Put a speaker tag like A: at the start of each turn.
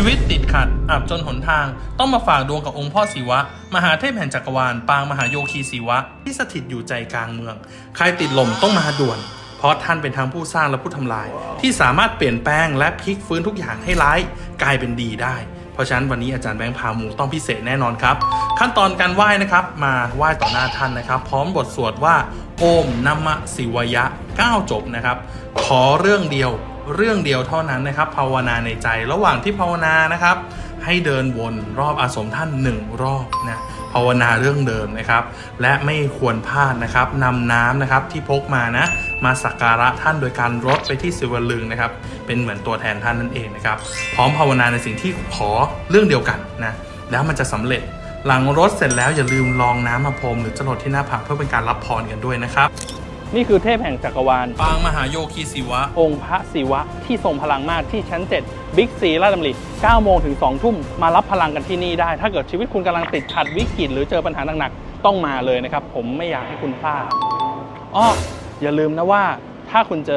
A: ชีวิตติดขัด อับจนหนทาง ต้องมาฝากดวงกับองค์พ่อศิวะ มหาเทพแห่งจักรวาล ปางมหาโยคีศิวะ ที่สถิตอยู่ใจกลางเมือง ใครติดลมต้องมาด่วน เพราะท่านเป็นทั้งผู้สร้างและผู้ทำลาย ที่สามารถเปลี่ยนแปลงและพลิกฟื้นทุกอย่างให้ร้าย กลายเป็นดีได้ เพราะฉะนั้นวันนี้อาจารย์แบงค์พามูต้องพิเศษแน่นอนครับ ขั้นตอนการไหว้นะครับ มาไหว้ต่อหน้าท่านนะครับ พร้อมบทสวดว่า โอมนัมมะศิวยะ 9 จบนะครับ ขอเรื่องเดียว เรื่องเดียวเท่านั้นนะครับ ภาวนาในใจระหว่างที่ภาวนานะครับ ให้เดินวนรอบอาสมท่านหนึ่งรอบนะภาวนาเรื่องเดิมนะครับ และไม่ควรพลาดนะครับนำน้ำนะครับที่พกมานะ มาสักการะท่านโดยการรดไปที่สิวลึงนะครับ เป็นเหมือนตัวแทนท่านนั่นเองนะครับ พร้อมภาวนาในสิ่งที่ขอเรื่องเดียวกันนะแล้วมันจะสำเร็จหลังรดเสร็จแล้วอย่าลืมลองน้ำมาพรมหรือจรดที่หน้าผากเพื่อเป็นการรับพรกันด้วยนะครับ
B: นี่คือเทพแห่งจักรวาล
A: ปางมหาโยคีศิวะ
B: องค์พระศิวะที่ทรงพลังมากที่ชั้น 7 บิ๊กซีราชดำริ9โมงถึง2ทุ่มมารับพลังกันที่นี่ได้ ถ้าเกิดชีวิตคุณกำลังติดขัดวิกฤตหรือเจอปัญหาหนักๆต้องมาเลยนะครับ ผมไม่อยากให้คุณพลาดอ้ออย่าลืมนะว่าถ้าคุณเจอ